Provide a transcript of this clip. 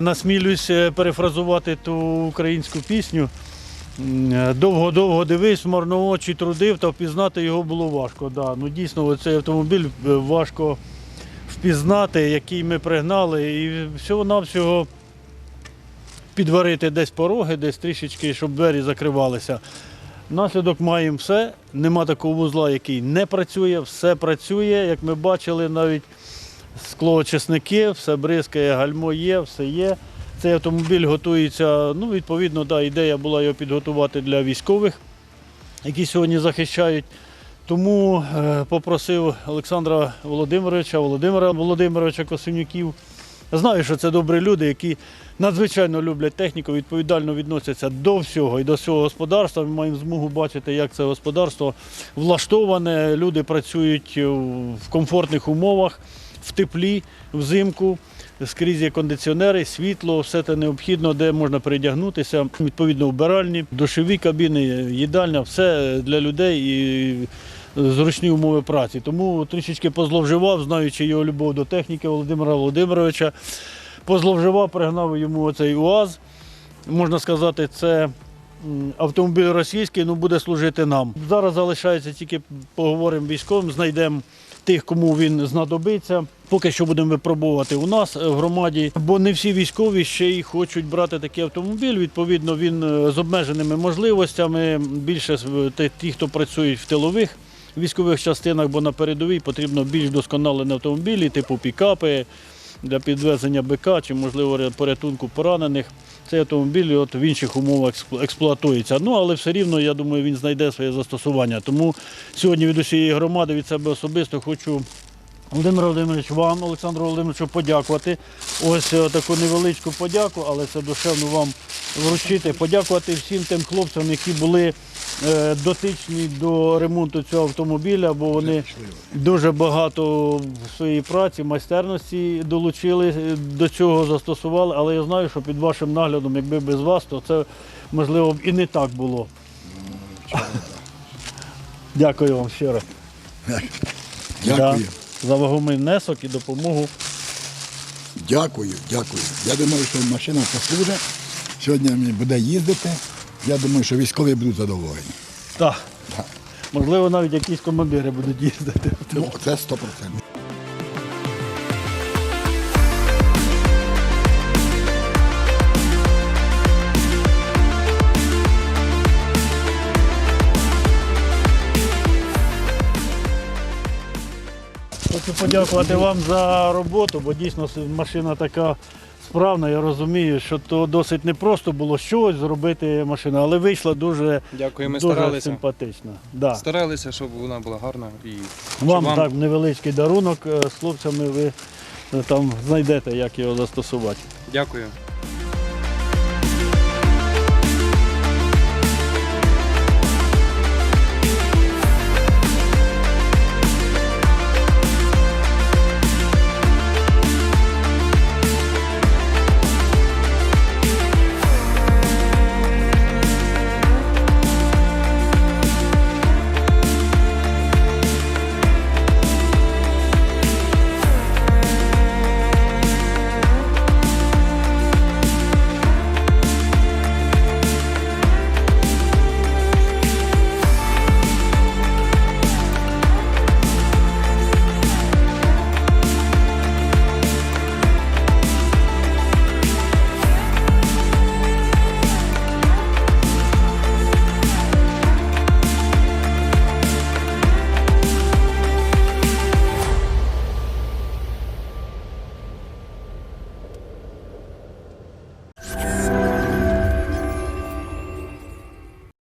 насмілюсь е, перефразувати ту українську пісню. Е, Довго-довго дивись, марно очі трудив, та впізнати його було важко. Да. Ну, дійсно, цей автомобіль е, важко впізнати, який ми пригнали, і всього-навсього підварити десь пороги, десь трішечки, щоб двері закривалися. Наслідок маємо все. Нема такого вузла, який не працює, все працює. Як ми бачили, навіть склоочисники, все бризкає, гальмо є, все є. Цей автомобіль готується, ну, відповідно, да, ідея була його підготувати для військових, які сьогодні захищають. Тому е, попросив Олександра Володимировича, Володимира Володимировича Косинюків. Знаю, що це добрі люди, які надзвичайно люблять техніку, відповідально відносяться до всього і до всього господарства. Ми маємо змогу бачити, як це господарство влаштоване. Люди працюють в комфортних умовах, в теплі, взимку. Скрізь є кондиціонери, світло, все це необхідно, де можна передягнутися. Відповідно, вбиральні, душові кабіни, їдальня, все для людей і зручні умови праці. Тому трішечки позловживав, знаючи його любов до техніки Володимира Володимировича. Позловживав, пригнав йому оцей УАЗ. Можна сказати, це автомобіль російський, ну буде служити нам. Зараз залишається тільки поговоримо військовим, знайдемо тих, кому він знадобиться. Поки що будемо випробовувати у нас е, в громаді, бо не всі військові ще й хочуть брати такий автомобіль. Відповідно, він е, з обмеженими можливостями. Більше ті, хто працюють в тилових військових частинах, бо на передовій потрібно більш досконалені автомобілі, типу пікапи для підвезення БК чи, можливо, порятунку поранених. Цей автомобіль от в інших умовах експлу- експлуатується. Ну, але все рівно, я думаю, він знайде своє застосування. Тому сьогодні від усієї громади, від себе особисто хочу Володимир Володимирович, вам, Олександру Володимировичу, подякувати. Ось е, таку невеличку подяку, але це душевно вам вручити. Подякувати всім тим хлопцям, які були дотичні до ремонту цього автомобіля, бо вони дуже багато в своїй праці, майстерності долучили е, до цього, застосували. Але я знаю, що під вашим наглядом, якби без вас, то це можливо б і не так було. Дякую вам щиро. Дякую. За вагомий внесок і допомогу. Дякую, дякую. Я думаю, що машина послужить. Сьогодні мені буде їздити. Я думаю, що військові будуть задоволені. Так. Так. Можливо, навіть якісь командири будуть їздити. Ну, це 100%. Хочу подякувати вам за роботу, бо дійсно машина така справна. Я розумію, що то досить непросто було щось зробити машину, але вийшла дуже, Дякую, ми дуже старалися. симпатична. Да. Старалися, щоб вона була гарна і Вам, щоб так невеличкий дарунок е, з хлопцями ви е, там знайдете, як його застосувати. Дякую.